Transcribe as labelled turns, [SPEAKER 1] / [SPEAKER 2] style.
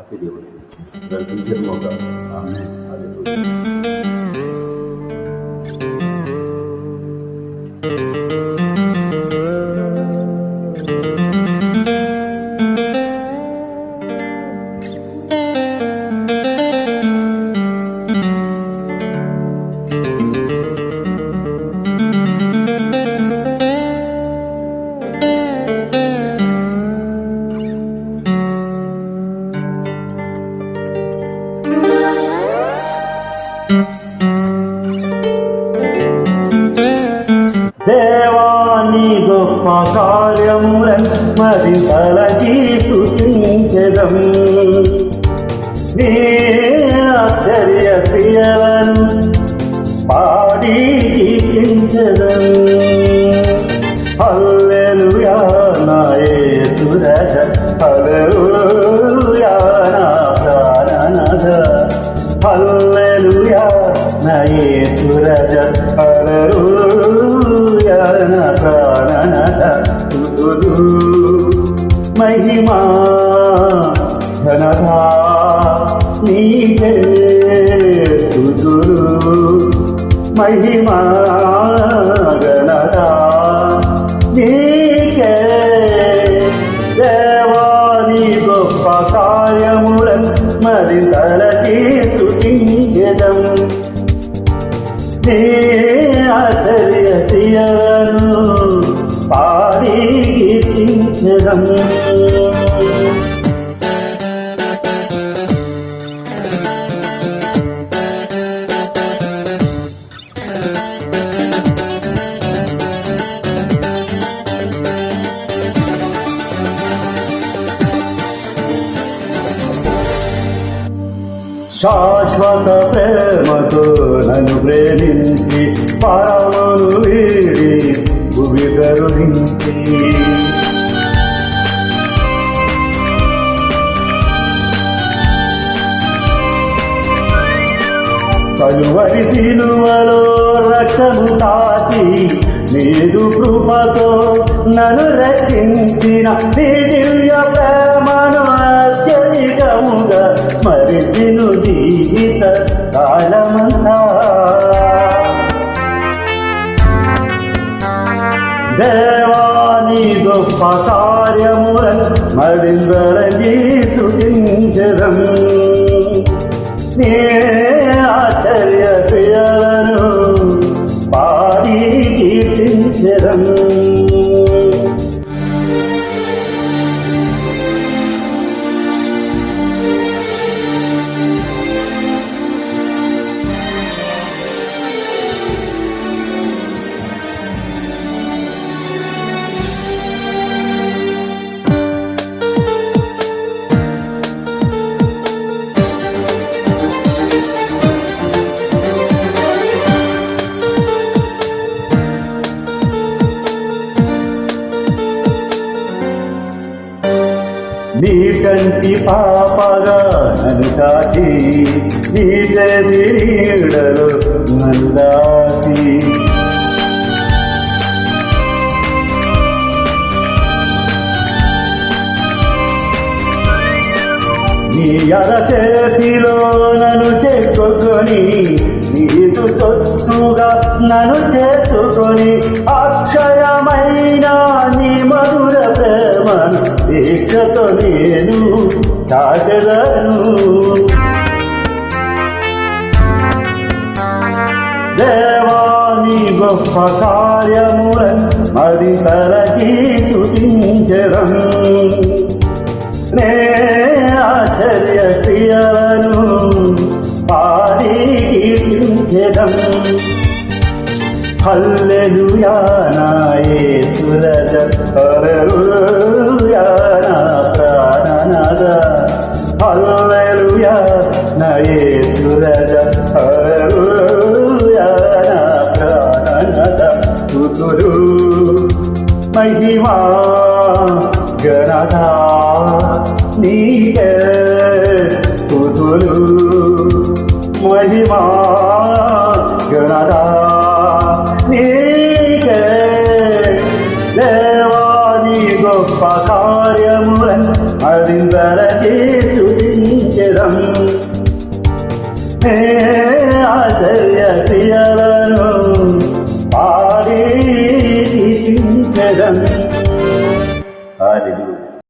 [SPEAKER 1] बाकी देवळ गर्दीचेर
[SPEAKER 2] भोंवता आमी हालेलुया। నీ గొప్ప కార్యములను మరి తలచి స్తుతించెదం నీ ఆశ్చర్య క్రియలను పాడి కీర్తించెదం నా ప్రాణనాథ మహిమా ఘనతా నీకే స్తుతులు. మహిమా గణతా నీకే. దేవాని గొప్ప కార్యములను మరి తలచి స్తుతించదం. నీ ఆశ్చర్య క్రియలను పాడి కీర్తించదం శాశ్వత ప్రేమతో నన్ను ప్రేమించి పరమను వీడి భువి కరుణించి కలువరి సిలువలో రక్తము కాచి నీదు కృపతో నన్ను రచించిన నీ దివ్య ప్రేమ. స్మరించిను జీవిత కాలమంతా దేవాని గొప్ప కార్యములను మరిందర జీతుతించదం నీ ఆశ్చర్య క్రియలను నీ కంటి పాపగా నన్ను కాచి నీ నీడలో నన్ను నీ అర చేతిలో నన్ను చెక్కుకొని నీదు సొత్తుగా నన్ను చేసుకొని అక్షయమైన దేవాని గొప్ప కార్యములను అది తలచి స్తుతించదం నే ఆశ్చర్య క్రియలను పాడి కీర్తించెదం హల్లెలూయా నా మహిమా గణతా నీకే స్తుతులు మహిమా గణతా నీక దేవాని గొప్ప కార్యములను అదిందర చేసు ఆశ్చర్య